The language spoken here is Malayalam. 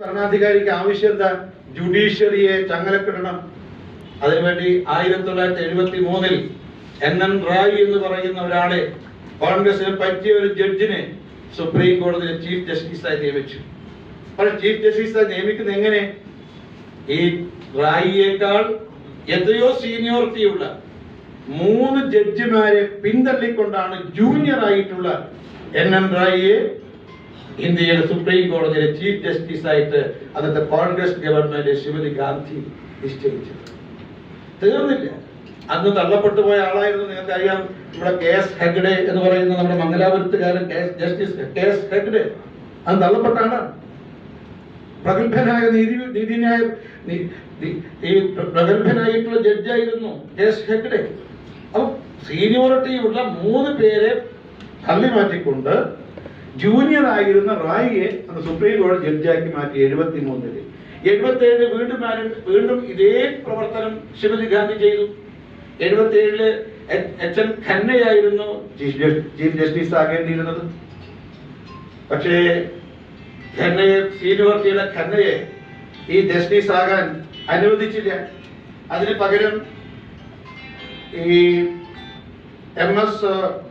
ഭരണാധികാരിക്ക് ആവശ്യം എന്താ? ജുഡീഷ്യറിയെ ചങ്ങലക്കിടണം. അതിനുവേണ്ടി ആയിരത്തി തൊള്ളായിരത്തി എഴുപത്തി മൂന്നിൽ എൻ എൻ റായ് എന്ന് പറയുന്ന ഒരാളെ കോൺഗ്രസിന് പറ്റിയ ഒരു ജഡ്ജിനെ സുപ്രീം കോടതിയിലെ ചീഫ് ജസ്റ്റിസായി നിയമിച്ചു. അപ്പോൾ ചീഫ് ജസ്റ്റിസായി നിയമിക്കുന്നത് എങ്ങനെ? ഈ റായിയേക്കാൾ എത്രയോ സീനിയോറിറ്റിയുള്ള മൂന്ന് ജഡ്ജിമാരെ പിന്തള്ളിക്കൊണ്ടാണ് ജൂനിയർ ആയിട്ടുള്ള എൻ എൻ റായിയെ ഇന്ത്യയുടെ സുപ്രീം കോടതിയിലെ ചീഫ് ജസ്റ്റിസ് ആയിട്ട് അന്നത്തെ കോൺഗ്രസ് ഗവൺമെന്റ് ശ്രീമതി ഗാന്ധി നിശ്ചയിച്ചത്. തീർന്നില്ല. അന്ന് തള്ളപ്പെട്ടു പോയ ആളായിരുന്നു. നിങ്ങൾക്കറിയാം ഇവിടെ കെ എസ് ഹെഗ്ഡെ എന്ന് പറയുന്ന നമ്മുടെ മംഗലാപുരത്തുകാരൻ ജസ്റ്റിസ് കെ എസ് ഹെഗ്ഡെ. അത് തള്ളപ്പെട്ട ആളാണ്. പ്രഗത്ഭനായ നീതി നീതിന്യായ ഈ പ്രഗത്ഭനായിട്ടുള്ള ജഡ്ജായിരുന്നു കെ എസ് ഹെഗ്ഡെ. അപ്പൊ സീനിയോറിറ്റി ഉള്ള മൂന്ന് പേരെ തള്ളി മാറ്റിക്കൊണ്ട് ജൂനിയർ ആയിരുന്ന റായിയെ അന്ന് സുപ്രീം കോടതി ജഡ്ജാക്കി മാറ്റി എഴുപത്തി മൂന്നിൽ എഴുപത്തി ഏഴിൽ വീണ്ടും വീണ്ടും ഇതേ പ്രവർത്തനം ശ്രീമതി ഗാന്ധി ചെയ്തു. എഴുപത്തി ഏഴിൽ എച്ച് എൻ ഖന്നയായിരുന്നു ചീഫ് ജസ്- ചീഫ് ജസ്റ്റിസ് ആകേണ്ടിയിരുന്നത്. പക്ഷേ ഖന്നയെ സീനിയോറിറ്റിയുടെ ഖന്നയെ ഈ ജസ്റ്റിസ് ആകാൻ അനുവദിച്ചില്ല. അതിന് പകരം ഈ എം എസ്